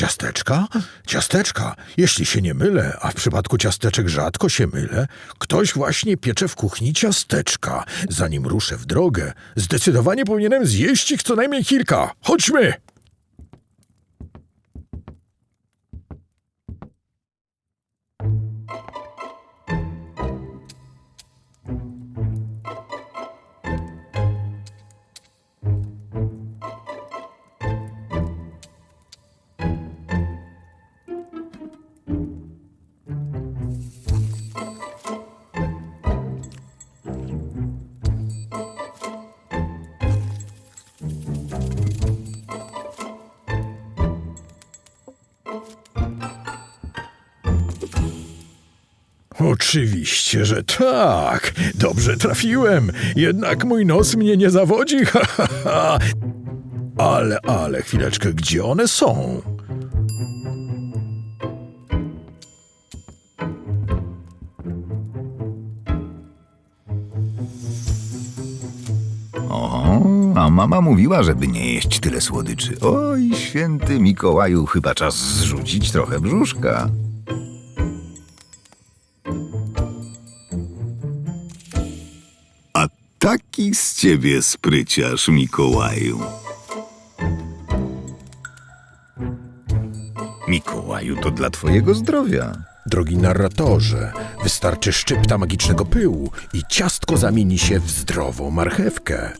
Ciasteczka? Ciasteczka. Jeśli się nie mylę, a w przypadku ciasteczek rzadko się mylę, ktoś właśnie piecze w kuchni ciasteczka. Zanim ruszę w drogę, zdecydowanie powinienem zjeść ich co najmniej kilka. Chodźmy! Oczywiście, że tak. Dobrze trafiłem. Jednak mój nos mnie nie zawodzi. Ha, ha, ha. Ale, ale, chwileczkę, gdzie one są? O, a mama mówiła, żeby nie jeść tyle słodyczy. Oj, święty Mikołaju, chyba czas zrzucić trochę brzuszka. Taki z ciebie spryciarz, Mikołaju. Mikołaju, to dla twojego zdrowia. Drogi narratorze, wystarczy szczypta magicznego pyłu i ciastko zamieni się w zdrową marchewkę.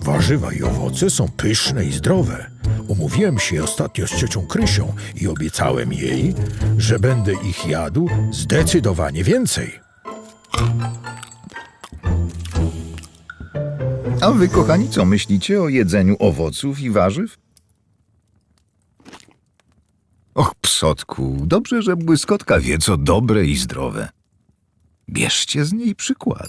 Warzywa i owoce są pyszne i zdrowe. Umówiłem się ostatnio z ciocią Krysią i obiecałem jej, że będę ich jadł zdecydowanie więcej. A wy, kochani, co myślicie o jedzeniu owoców i warzyw? Och, psotku, dobrze, że błyskotka wie, co dobre i zdrowe. Bierzcie z niej przykład.